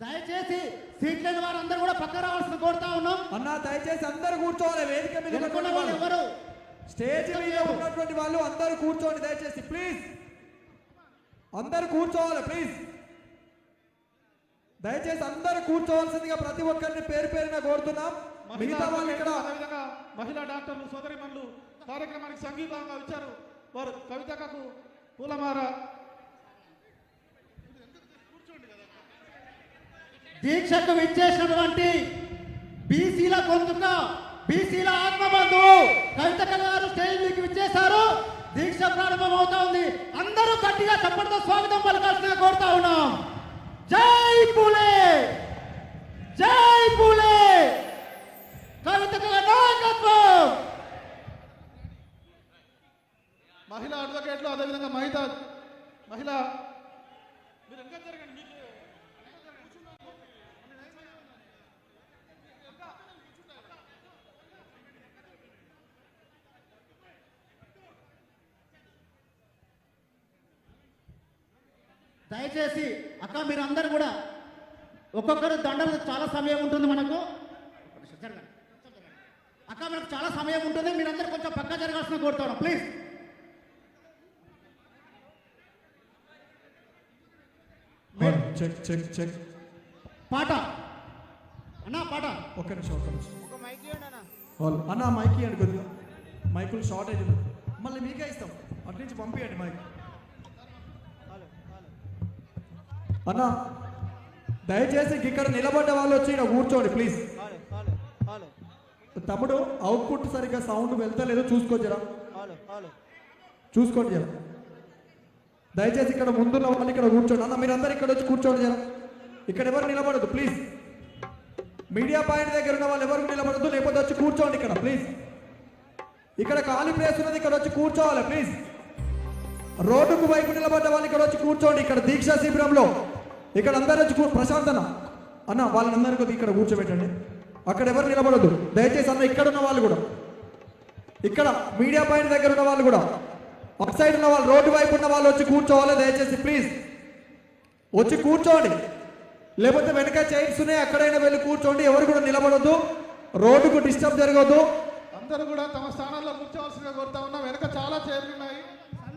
దయచేసి సీట్ లేని వారందరూ కూడా పక్క రావాల్సిన కోరుతా ఉన్నాం. అన్న దయచేసి అందరూ కూర్చోవాలి వేదిక మీద ఉన్నటువంటి వాళ్ళు. ఎవరు? స్టేజ్ మీద ఉన్నటువంటి వాళ్ళు అందరూ కూర్చోండి దయచేసి ప్లీజ్. అందరూ కూర్చోవాలి ప్లీజ్. దయచేసి అందరూ కూర్చోవాల్సిందిగా ప్రతి ఒక్కరిని పేరు పేరున కోరుతున్నాం. మిగతా వాళ్ళు ఇక్కడ మహిళా డాక్టర్లు సోదరిమణులు కార్యక్రమానికి సంగీతంగా ఇచ్చారు వారు కవితకు పూలమార దీక్షకు విచ్చేసినటువంటి బీసీల గొంతుక బీసీల ఆత్మబంధువు కవిత గారు స్టేజ్ మీదకి విచ్చేశారు. దీక్ష ప్రారంభం అవుతా ఉంది. అందరూ గట్టిగా చప్పటితో స్వాగతం పలకాల్సిందిగా కోరుతా ఉన్నాం. జై పూలే! జై పూలే! కవిత నాయకత్వం! మహిళా అడ్వకేట్లు అదేవిధంగా మహిళ మహిళ మీరు ఇంకా జరగండి దయచేసి అక్క మీరు అందరు కూడా ఒక్కొక్కరు దండలు చాలా సమయం ఉంటుంది మనకు. అక్క మనకు చాలా సమయం ఉంటుంది. మీరందరూ కొంచెం పక్క జరగాల్సిన కోరుతాను ప్లీజ్ చెక్ చెక్ చెక్ పాట. అన్నా పాట. ఒక్క నిమిషం వాళ్ళు అన్న. మైక్ ఇవ్వండి కొద్దిగా. మైకులు షార్టేజ్ ఉన్నది మళ్ళీ మీకే ఇస్తాం. అటు నుంచి పంపించండి మైక్. అన్న దయచేసి ఇక్కడ నిలబడ్డ వాళ్ళు వచ్చి ఇక్కడ కూర్చోండి ప్లీజ్ తమ్ముడు అవుట్పుట్ సరిగ్గా సౌండ్ వెళ్తలేదో చూసుకోవచ్చురా చూసుకోండి జరా. దయచేసి ఇక్కడ ముందున్న వాళ్ళు ఇక్కడ కూర్చోండి. అన్న మీరందరూ ఇక్కడ వచ్చి కూర్చోండి జరా. ఇక్కడ ఎవరు నిలబడదు ప్లీజ్ మీడియా పాయింట్ దగ్గర ఉన్న వాళ్ళు ఎవరు నిలబడద్దు లేకపోతే వచ్చి కూర్చోండి ఇక్కడ ప్లీజ్ ఇక్కడ ఖాళీ ప్లేస్ ఉన్నది ఇక్కడ వచ్చి కూర్చోవాలి ప్లీజ్ రోడ్డుకు వైపు నిలబడ్డ వాళ్ళు ఇక్కడ వచ్చి కూర్చోండి. ఇక్కడ దీక్షా శిబిరంలో ఇక్కడ అందరూ వచ్చి ప్రశాంతన. అన్న అన్న కొద్దిగా ఇక్కడ కూర్చోబెట్టండి. అక్కడ ఎవరు నిలబడద్దు. దయచేసి అన్న ఇక్కడ ఉన్న వాళ్ళు కూడా. ఇక్కడ మీడియా పాయింట్ దగ్గర ఉన్న వాళ్ళు కూడా. అటు సైడ్ ఉన్న వాళ్ళు రోడ్డు వైపు ఉన్న వాళ్ళు వచ్చి కూర్చోవాలి. దయచేసి ప్లీజ్. వచ్చి కూర్చోండి. లేకపోతే వెనక చైర్స్ ఉన్నాయి. అక్కడైనా వెళ్ళి కూర్చోండి. ఎవరు కూడా నిలబడొద్దు. రోడ్డుకు డిస్టర్బ్ జరగదు అందరూ కూడా తమ స్థానాల్లో కూర్చోవాల్సిందిగా కోరుతా ఉన్నా. వెనక చాలా చైర్లు ఉన్నాయి.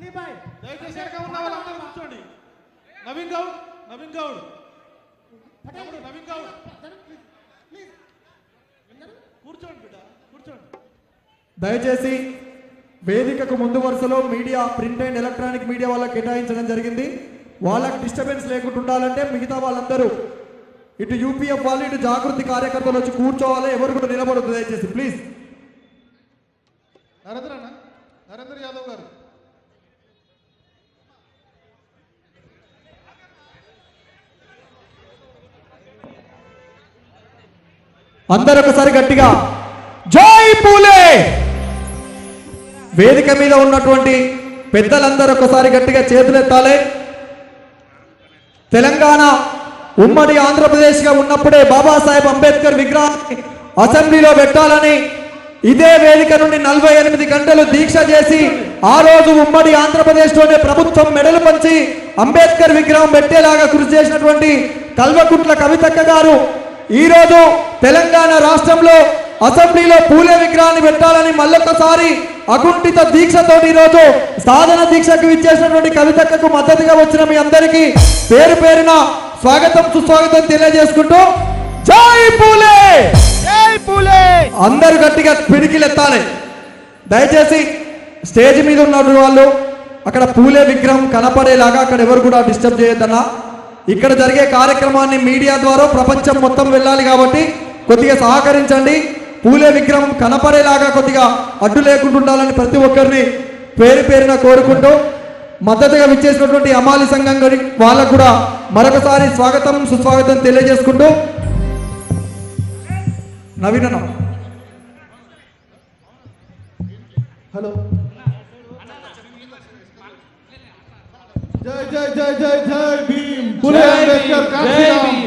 దయచేసి వెనక ఉన్న వాళ్ళందరూ కూర్చోండి. నవీన్ గౌడ్ నవీన్ గౌడ్. తమ్ముడు నవీన్ గౌడ్. కూర్చోండి బిడ్డ కూర్చోండి. దయచేసి వేదికకు ముందు వరుసలో media print and electronic media వాళ్ళకి కేటాయించడం జరిగింది. వాళ్ళకి డిస్టర్బెన్స్ లేకుండా ఉండాలంటే మిగతా వాళ్ళందరూ ఇటు యూపీఎఫ్ వాళ్ళు ఇటు జాగృతి కార్యకర్తలు వచ్చి కూర్చోవాలి. ఎవరు కూడా నిలబడద్దు దయచేసి ప్లీజ్ నరేంద్ర నరేంద్ర యాదవ్ అందరు ఒకసారి గట్టిగా. జై పూలే! వేదిక మీద ఉన్నటువంటి పెద్దలందరూ ఒకసారి గట్టిగా చేతులెత్తాలి. తెలంగాణ ఉమ్మడి ఆంధ్రప్రదేశ్గా ఉన్నప్పుడే బాబాసాహెబ్ అంబేద్కర్ విగ్రహాన్ని అసెంబ్లీలో పెట్టాలని ఇదే వేదిక నుండి నలభై ఎనిమిది గంటలు దీక్ష చేసి ఆ రోజు ఉమ్మడి ఆంధ్రప్రదేశ్లోనే ప్రభుత్వం మెడలు పంచి అంబేద్కర్ విగ్రహం పెట్టేలాగా కృషి చేసినటువంటి కల్వకుంట్ల కవితక్క గారు ఈ రోజు తెలంగాణ రాష్ట్రంలో అసెంబ్లీలో పూలే విగ్రహాన్ని పెట్టాలని మళ్ళొకసారి అకుంఠిత దీక్షతో ఈ రోజు సాధన దీక్షకు ఇచ్చేసినటువంటి కవితక్కకు మద్దతుగా వచ్చిన మీ అందరికీ పేరు పేరున స్వాగతం సుస్వాగతం తెలియజేసుకుంటూ జై పూలే! జై పూలే! అందరు గట్టిగా పిడికిలెత్తాలి. దయచేసి స్టేజ్ మీద ఉన్న వాళ్ళు అక్కడ పూలే విగ్రహం కనపడేలాగా అక్కడ ఎవరు కూడా డిస్టర్బ్ చేయొద్దన్నా. ఇక్కడ జరిగే కార్యక్రమాన్ని మీడియా ద్వారా ప్రపంచం మొత్తం వెళ్ళాలి కాబట్టి కొద్దిగా సహకరించండి. పూలే విగ్రహం కనపడేలాగా కొద్దిగా అడ్డు లేకుండా ఉండాలని ప్రతి ఒక్కరిని పేరు పేరున కోరుకుంటూ మద్దతుగా విచ్చేసినటువంటి అమాలి సంఘం వాళ్ళకు కూడా మరొకసారి స్వాగతం సుస్వాగతం తెలియజేసుకుంటూ నవీన హలో. జై జై జై జై జై భీమ్. పులే అంబేద్కర్ కాశీరామ్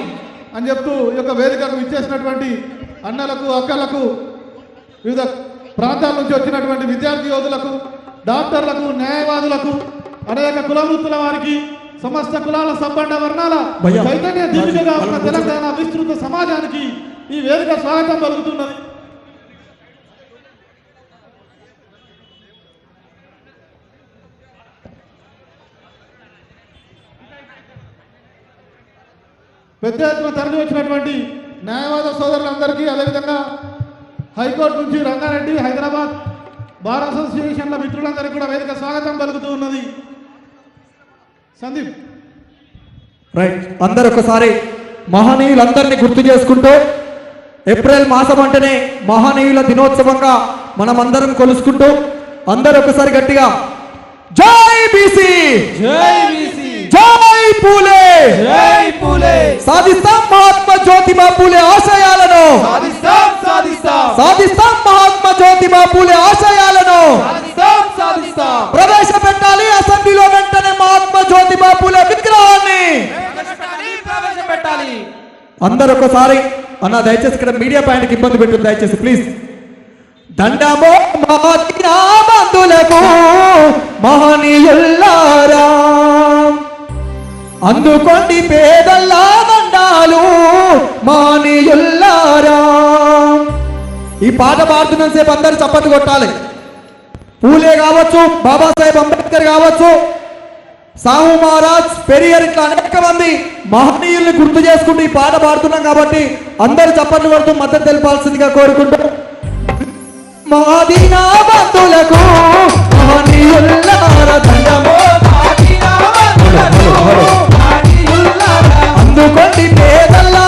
అని చెప్తూ ఈ యొక్క వేదికకు ఇచ్చేసినటువంటి అన్నలకు అక్కలకు వివిధ ప్రాంతాల నుంచి వచ్చినటువంటి విద్యార్థి యోధులకు డాక్టర్లకు న్యాయవాదులకు అనేక కుల వృత్తుల వారికి సమస్త కులాల సంబంధ వర్ణాల. చైతన్య దీపికగా ఉన్న తెలంగాణ విస్తృత సమాజానికి ఈ వేదిక స్వాగతం పలుకుతున్నది. పెద్ద ఎత్తున తరలి వచ్చినటువంటి న్యాయవాద సోదరులందరికీ అదేవిధంగా హైకోర్టు నుంచి రంగారెడ్డి హైదరాబాద్ బార్ అసోసియేషన్ల మిత్రులందరికీ కూడా వేదిక స్వాగతం పలుకుతూ ఉన్నది. సందీప్. రైట్. అందరు ఒకసారి మహనీయులందరినీ గుర్తు చేసుకుంటూ ఏప్రిల్ మాసం అంటేనే మహనీయుల దినోత్సవంగా మనం అందరం కొలుసుకుంటూ అందరు ఒకసారి గట్టిగా జై బీసీ! జై బీసీ! జై పూలే! జై పూలే! సాధిస్తాం మహాత్మా జ్యోతిబా పూలే ఆశయాలను. సాధిస్తాం సాధిస్తాం. సాధిస్తాం మహాత్మా జ్యోతిబా పూలే ఆశయాలను. సాధిస్తాం సాధిస్తాం. ప్రవేశపెట్టాలి అసెంబ్లీలో వెంటనే మహాత్మా జ్యోతిబా పూలే విగ్రహాన్ని. ప్రవేశపెట్టాలి ప్రవేశపెట్టాలి. అందరు ఒకసారి అన్న దయచేసి ఇక్కడ మీడియా పాయింట్కి ఇబ్బంది పెట్టు దయచేసి ప్లీజ్. దండమో మహాత్మా బంధులకు మహనీయుల్లారా. అందుకోండి పేదల్లా దండాలు మానియుల్లారా. ఈ పాట పాడుతున్న సేపు అందరు చప్పట్లు కొట్టాలి. పూలే కావచ్చు బాబాసాహెబ్ అంబేద్కర్ కావచ్చు సాహు మహారాజ్ పెరియర్ ఇట్లా అనేక మంది మహనీయుల్ని గుర్తు చేసుకుంటూ ఈ పాట పాడుతున్నాం కాబట్టి అందరు చప్పట్లు కొడుతూ మద్దతు తెలపాల్సిందిగా కోరుకుంటూ. మాదినా బంధులకు మహనీయుల్లార దండమో అందుకోండి పేదల్లా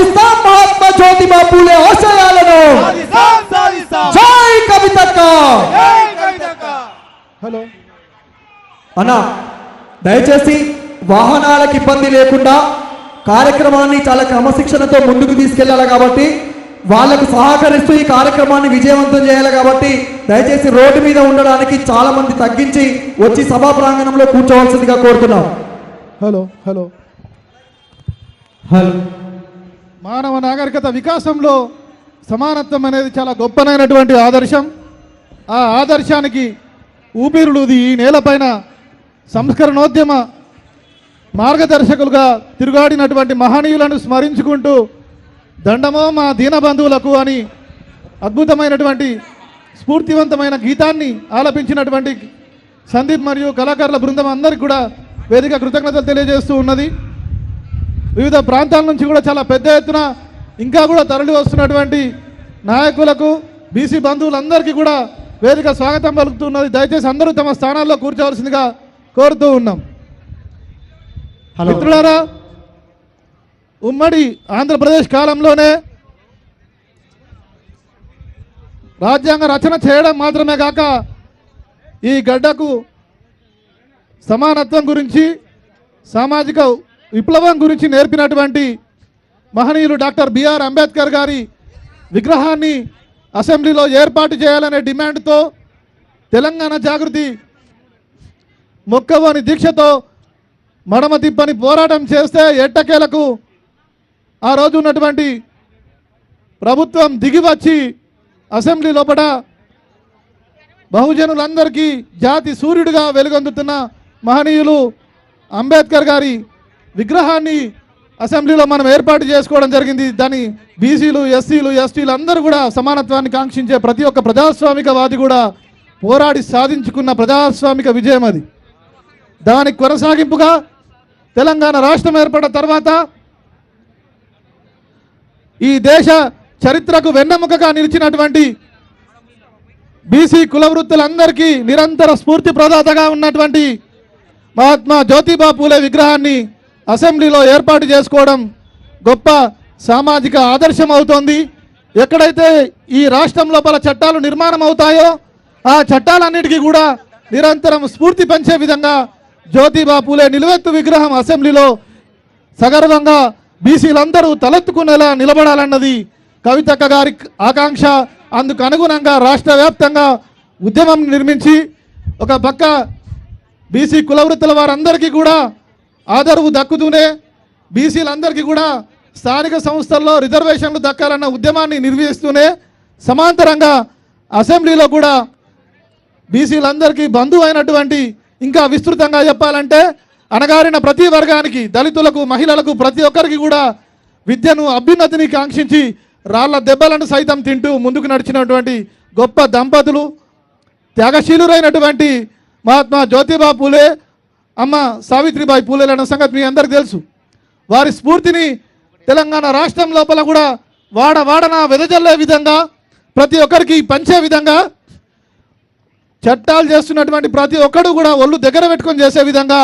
సాధిస్తాం మహాత్మా జ్యోతిబా పూలే ఆశయాలను. జై కవితక్క. హలో. అన్న దయచేసి వాహనాలకు ఇబ్బంది లేకుండా కార్యక్రమాన్ని చాలా క్రమశిక్షణతో ముందుకు తీసుకెళ్ళాలి కాబట్టి వాళ్ళకు సహకరిస్తూ ఈ కార్యక్రమాన్ని విజయవంతం చేయాలి కాబట్టి దయచేసి రోడ్డు మీద ఉండడానికి చాలా మంది తగ్గించి వచ్చి సభా ప్రాంగణంలో కూర్చోవలసిందిగా కోరుతున్నాం. Hello hello. హలో. మానవ నాగరికత వికాసంలో సమానత్వం అనేది చాలా గొప్పనైనటువంటి ఆదర్శం. ఆ ఆదర్శానికి ఊపిరులుది ఈ నేలపైన సంస్కరణోద్యమ మార్గదర్శకులుగా తిరుగాడినటువంటి మహనీయులను స్మరించుకుంటూ దండమో మా దీనబంధువులకు అని అద్భుతమైనటువంటి స్ఫూర్తివంతమైన గీతాన్ని ఆలపించినటువంటి సందీప్ మరియు కళాకారుల బృందం అందరికీ కూడా వేదిక కృతజ్ఞతలు తెలియజేస్తూ ఉన్నది. వివిధ ప్రాంతాల నుంచి కూడా చాలా పెద్ద ఎత్తున ఇంకా కూడా తరలి వస్తున్నటువంటి నాయకులకు బీసీ బంధువులందరికీ కూడా వేదిక స్వాగతం పలుకుతున్నది. దయచేసి అందరూ తమ స్థానాల్లో కూర్చోవలసిందిగా కోరుతూ ఉన్నాం. హలో. మిత్రులారా ఉమ్మడి ఆంధ్రప్రదేశ్ కాలంలోనే రాజ్యాంగ రచన చేయడం మాత్రమే కాక ఈ గడ్డకు సమానత్వం గురించి సామాజిక విప్లవం గురించి నేర్పినటువంటి మహనీయులు డాక్టర్ బిఆర్ అంబేద్కర్ గారి విగ్రహాన్ని అసెంబ్లీలో ఏర్పాటు చేయాలనే డిమాండ్తో తెలంగాణ జాగృతి మొక్కవని దీక్షతో మడమ తిప్పని పోరాటం చేస్తే ఎట్టకేలకు ఆ రోజు ఉన్నటువంటి ప్రభుత్వం దిగి వచ్చి అసెంబ్లీ లోపల బహుజనులందరికీ జాతి సూర్యుడిగా వెలుగొందుతున్న మహనీయులు అంబేద్కర్ గారి విగ్రహాన్ని అసెంబ్లీలో మనం ఏర్పాటు చేసుకోవడం జరిగింది. దాని బీసీలు ఎస్సీలు ఎస్టీలు అందరూ కూడా సమానత్వాన్ని కాంక్షించే ప్రతి ఒక్క ప్రజాస్వామికవాది కూడా పోరాడి సాధించుకున్న ప్రజాస్వామిక విజయం అది. దానికి కొనసాగింపుగా తెలంగాణ రాష్ట్రం ఏర్పడిన తర్వాత ఈ దేశ చరిత్రకు వెన్నెముకగా నిలిచినటువంటి బీసీ కుల వృత్తులందరికీ నిరంతర స్ఫూర్తి ప్రదాతగా ఉన్నటువంటి మహాత్మా జ్యోతిబా పూలే విగ్రహాన్ని అసెంబ్లీలో ఏర్పాటు చేసుకోవడం గొప్ప సామాజిక ఆదర్శం అవుతోంది. ఎక్కడైతే ఈ రాష్ట్రం లోపల చట్టాలు నిర్మాణం అవుతాయో ఆ చట్టాలన్నిటికీ కూడా నిరంతరం స్ఫూర్తి పంచే విధంగా జ్యోతిబా పూలే నిలువెత్తు విగ్రహం అసెంబ్లీలో సగర్వంగా బీసీలందరూ తలెత్తుకునేలా నిలబడాలన్నది కవితక్క గారి ఆకాంక్ష. అందుకు అనుగుణంగా రాష్ట్ర వ్యాప్తంగా ఉద్యమం నిర్మించి ఒక పక్క బీసీ కులవృత్తుల వారందరికీ కూడా ఆదరవు దక్కుతూనే బీసీలందరికీ కూడా స్థానిక సంస్థల్లో రిజర్వేషన్లు దక్కాలన్న ఉద్యమాన్ని నిర్వహిస్తూనే సమాంతరంగా అసెంబ్లీలో కూడా బీసీలందరికీ బంధువు అయినటువంటి ఇంకా విస్తృతంగా చెప్పాలంటే అణగారిన ప్రతి వర్గానికి దళితులకు మహిళలకు ప్రతి ఒక్కరికి కూడా విద్యను అభ్యున్నతిని కాంక్షించి రాళ్ళ దెబ్బలను సైతం తింటూ ముందుకు నడిచినటువంటి గొప్ప దంపతులు త్యాగశీలురైనటువంటి మహాత్మా జ్యోతిబా పూలే అమ్మ సావిత్రిబాయి పూలేలన్న సంగతి మీ అందరికీ తెలుసు. వారి స్ఫూర్తిని తెలంగాణ రాష్ట్రం లోపల కూడా వాడ వాడన వెదజల్లే విధంగా ప్రతి ఒక్కరికి పంచే విధంగా చట్టాలు చేస్తున్నటువంటి ప్రతి ఒక్కడు కూడా ఒళ్ళు దగ్గర పెట్టుకొని చేసే విధంగా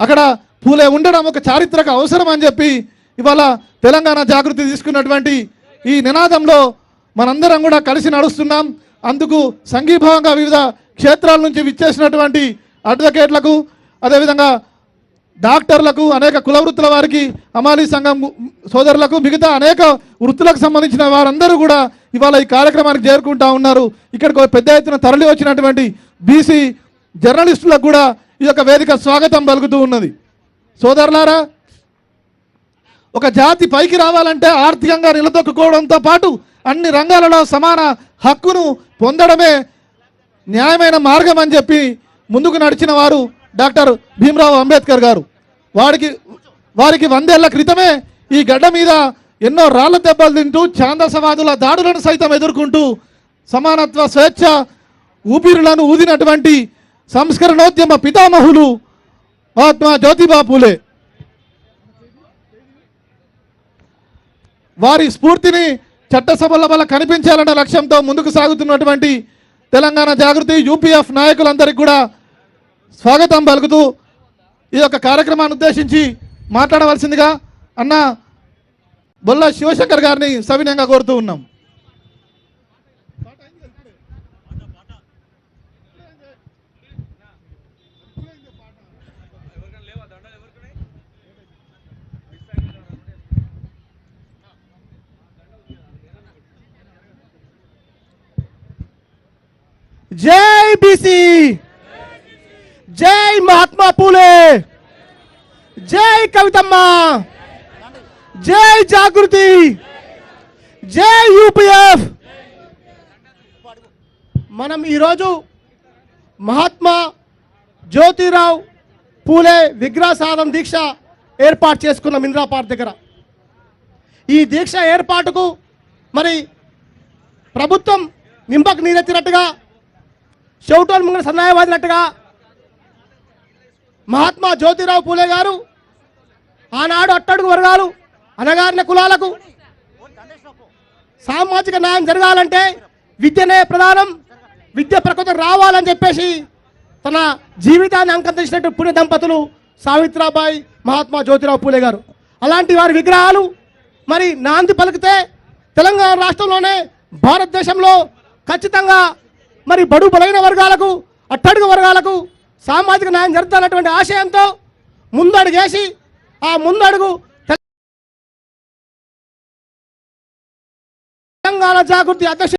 అక్కడ పూలే ఉండడం ఒక చారిత్రక అవసరం అని చెప్పి ఇవాళ తెలంగాణ జాగృతి తీసుకున్నటువంటి ఈ నినాదంలో మనందరం కూడా కలిసి నడుస్తున్నాం. అందుకు సంఘీభావంగా వివిధ క్షేత్రాల నుంచి విచ్చేసినటువంటి అడ్వకేట్లకు అదేవిధంగా డాక్టర్లకు అనేక కుల వృత్తుల వారికి అమాలీ సంఘం సోదరులకు మిగతా అనేక వృత్తులకు సంబంధించిన వారందరూ కూడా ఇవాళ ఈ కార్యక్రమానికి చేరుకుంటా ఉన్నారు. ఇక్కడికి ఒక పెద్ద ఎత్తున తరలి వచ్చినటువంటి బీసీ జర్నలిస్టులకు కూడా ఈ యొక్క వేదిక స్వాగతం పలుకుతూ ఉన్నది. సోదరులారా ఒక జాతి పైకి రావాలంటే ఆర్థికంగా నిలదొక్కుకోవడంతో పాటు అన్ని రంగాలలో సమాన హక్కును పొందడమే న్యాయమైన మార్గం అని చెప్పి ముందుకు నడిచిన వారు డాక్టర్ భీమరావు అంబేద్కర్ గారు. వాడికి వారికి వందేళ్ళ క్రితమే ఈ గడ్డ మీద ఎన్నో రాళ్ళ దెబ్బలు తింటూ ఛాందసవాదుల దాడులను సైతం ఎదుర్కొంటూ సమానత్వ స్వేచ్ఛ ఊపిరులను ఊదినటువంటి సంస్కరణోద్యమ పితామహులు మహాత్మా జ్యోతిబా పూలే. వారి స్ఫూర్తిని చట్టసభల వల్ల కనిపించాలన్న లక్ష్యంతో ముందుకు సాగుతున్నటువంటి తెలంగాణ జాగృతి యూపీఎఫ్ నాయకులందరికీ కూడా స్వాగతం పలుకుతూ ఈ యొక్క కార్యక్రమాన్ని ఉద్దేశించి మాట్లాడవలసిందిగా అన్న బొల్ల శివశంకర్ గారిని సవినయంగా కోరుతూ ఉన్నాం. జై బీసీ! జై మహాత్మా పూలే! జై కవితమ్మ! జై జాగృతి! జై యూపీఎఫ్! మనం ఈరోజు మహాత్మా జ్యోతిరావు పూలే విగ్రహ సాధన దీక్ష ఏర్పాటు చేసుకున్నాం ఇందిరా పార్క్ దగ్గర. ఈ దీక్ష ఏర్పాటుకు మరి ప్రభుత్వం నింపకు నీరెత్తినట్టుగా చెవిటోలు ముంగడ సన్నాయవాదినట్టుగా మహాత్మా జ్యోతిరావు పూలే గారు ఆనాడు అట్టడుగు వర్గాలు అనగారిన కులాలకు సామాజిక న్యాయం జరగాలంటే విద్యనే ప్రధానం విద్య ప్రకృతి రావాలని చెప్పేసి తన జీవితాన్ని అంకం చేసినట్టు పుణ్య దంపతులు సావిత్రాబాయి మహాత్మా జ్యోతిరావు పూలే గారు. అలాంటి వారి విగ్రహాలు మరి నాంది పలికితే తెలంగాణ రాష్ట్రంలోనే భారతదేశంలో ఖచ్చితంగా మరి బడు బలైన వర్గాలకు అట్టడుగు వర్గాలకు సామాజిక న్యాయం జరుగుతున్నటువంటి ఆశయంతో ముందడుగేసి ఆ ముందడుగు తెలంగాణ జాగృతి అధ్యక్ష